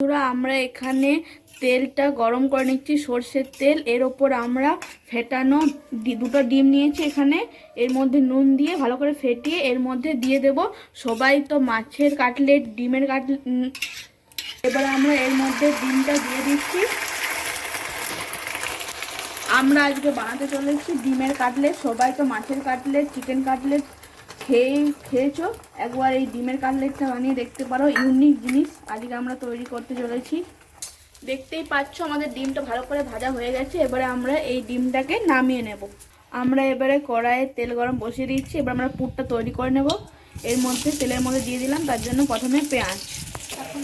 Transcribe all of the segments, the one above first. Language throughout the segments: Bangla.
বন্ধুরা, আমরা এখানে তেলটা গরম করে নিচ্ছি। সর্ষের তেল, এর ওপর আমরা ফেটানো দুটো ডিম নিয়েছি এখানে। এর মধ্যে নুন দিয়ে ভালো করে ফেটিয়ে এর মধ্যে দিয়ে দেব। সবাই তো মাছের কাটলেট, ডিমের কাটলেট এবার আমরা এর মধ্যে ডিমটা দিয়ে দিচ্ছি। আমরা আজকে বানাতে চলেছি ডিমের কাটলেট। সবাই তো মাছের কাটলেট, চিকেন কাটলেট খেয়ে, খেয়েছো? একবার এই ডিমের কাটলেটটা বানিয়ে দেখতে পারো। ইউনিক জিনিস। আজকে আমরা তৈরি করতে চলেছি। দেখতেই পাচ্ছ, আমাদের ডিমটা ভালো করে ভাজা হয়ে গেছে। এবারে আমরা এই ডিমটাকে নামিয়ে নেব। আমরা এবারে কড়াইয়ে তেল গরম বসিয়ে দিচ্ছি। এবার আমরা পুরটা তৈরি করে নেব। এর মধ্যে তেলের মধ্যে দিয়ে দিলাম, তার জন্য প্রথমে পেঁয়াজ।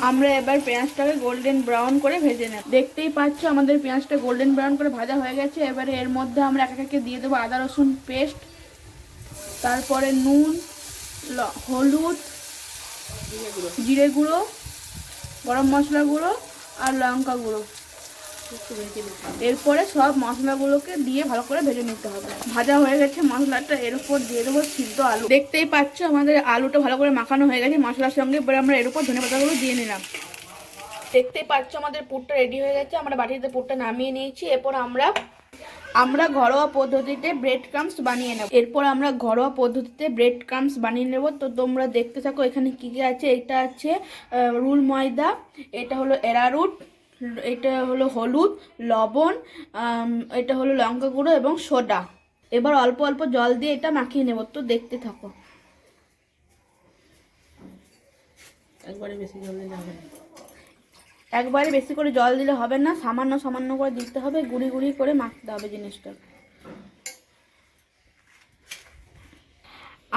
আমরা এবার পেঁয়াজটাকে গোল্ডেন ব্রাউন করে ভেজে নেব। দেখতেই পাচ্ছ, আমাদের পেঁয়াজটা গোল্ডেন ব্রাউন করে ভাজা হয়ে গেছে। এবারে এর মধ্যে আমরা এক একে দিয়ে দেবো আদা, রসুন পেস্ট। তারপরে নুন হলুদ, জিরে গুঁড়ো, গরম মশলা গুঁড়ো আর লঙ্কা গুঁড়ো। এরপরে সব মশলাগুলোকে দিয়ে ভালো করে ভেজে নিতে হবে। ভাজা হয়ে গেছে মশলাটা, এর উপর দিয়ে দেবো সিদ্ধ আলু। দেখতেই পাচ্ছ আমাদের আলুটা ভালো করে মাখানো হয়ে গেছে মশলার সঙ্গে। এবার আমরা এর উপর ধনে পাতাগুলো দিয়ে নিলাম। দেখতেই পাচ্ছ আমাদের পুরটা রেডি হয়ে গেছে। আমরা বাটিতে পুরটা নামিয়ে নিয়েছি। এরপর আমরা আমরা ঘরোয়া পদ্ধতিতে ব্রেড ক্রামস বানিয়ে নেব। এরপর আমরা ঘরোয়া পদ্ধতিতে ব্রেড ক্রামস বানিয়ে নেব। তো তোমরা দেখতে থাকো, এখানে কী কী আছে? এটা আছে রুল ময়দা, এটা হলো এরারুট এটা হলো হলুদ, লবণ এটা হলো লঙ্কা গুঁড়ো এবং সোডা। এবার অল্প অল্প জল দিয়ে এটা মাখিয়ে নেব। তো দেখতে থাকো। একবারে বেশি জল না। একবারে বেশি করে জল দিলে হবে না, সামান্য সামান্য করে দিতে হবে, গুঁড়ি গুঁড়ি করে মাখতে হবে জিনিসটা।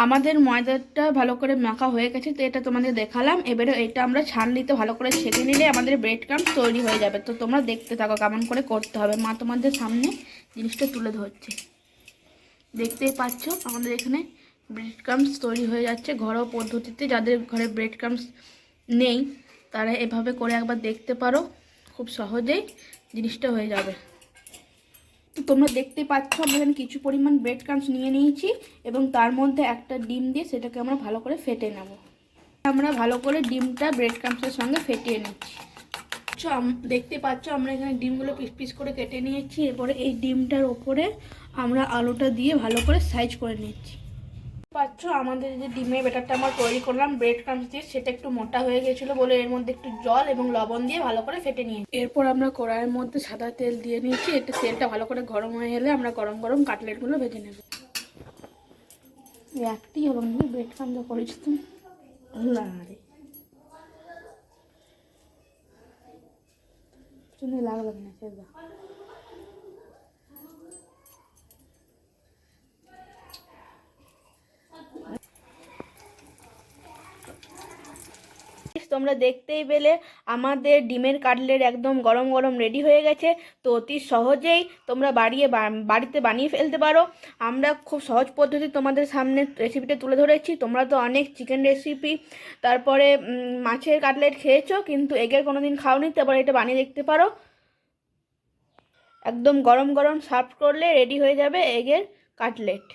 আমাদের ময়দাটা ভালো করে মাখা হয়ে গেছে, তো এটা তোমাদের দেখালাম। এবারে এটা আমরা ছানলিতে ভালো করে ছেঁকে নিলে আমাদের ব্রেড ক্রাম তৈরি হয়ে যাবে। তো তোমরা দেখতে থাকো কেমন করে করতে হবে। মা তোমাদের সামনে জিনিসটা তুলে ধরছে। দেখতেই পাচ্ছ, আমাদের এখানে ব্রেড ক্রামস তৈরি হয়ে যাচ্ছে। ঘরোয়া পদ্ধতিতে যাদের ঘরে ব্রেড ক্রামস নেই তারা এভাবে করে একবার দেখতে পারো, খুব সহজেই জিনিসটা হয়ে যাবে। তোমরা দেখতে পাচ্ছ, আমরা এখানে কিছু পরিমাণ ব্রেড ক্রামস নিয়ে নিয়েছি এবং তার মধ্যে একটা ডিম দিয়ে সেটাকে আমরা ভালো করে ফেটে নেব। আমরা ভালো করে ডিমটা ব্রেড ক্রামসের সঙ্গে ফেটিয়ে নিচ্ছি। আম- দেখতে পাচ্ছ, আমরা এখানে ডিমগুলো পিস পিস করে কেটে নিয়েছি। এরপরে এই ডিমটার ওপরে আমরা আলুটা দিয়ে ভালো করে সাইজ করে নিচ্ছি। পাচ্ছ? আমাদের যে ডিমের ব্যাটারটা আমরা তৈরি করলাম ব্রেড ক্রামস দিয়ে, সেটা একটু মোটা হয়ে গেছিল বলে এর মধ্যে একটু জল এবং লবণ দিয়ে ভালো করে ফেটে নিয়ে এরপর আমরা কড়াইয়ের মধ্যে সাদা তেল দিয়ে নিয়েছি। এটা তেলটা ভালো করে গরম হয়ে গেলে আমরা গরম গরম কাটলেটগুলো ভেজে নেব। একটি নাকি ব্রেড ক্রাম যা করেছি তুমি। না রে। লাগবে না তোমরা দেখতেই পেলে, আমাদের ডিমের কাটলেট একদম গরম গরম রেডি হয়ে গেছে। তো অতি সহজেই তোমরা বাড়িয়ে বাড়িতে বানিয়ে ফেলতে পারো। আমরা খুব সহজ পদ্ধতি তোমাদের সামনে রেসিপিটা তুলে ধরেছি। তোমরা তো অনেক চিকেন রেসিপি তারপরে মাছের কাটলেট খেয়েছো, কিন্তু এগের কোনো দিন খাওনি তারপরে এটা বানিয়ে দেখতে পারো। একদম গরম গরম সার্ভ করলে রেডি হয়ে যাবে এগের কাটলেট।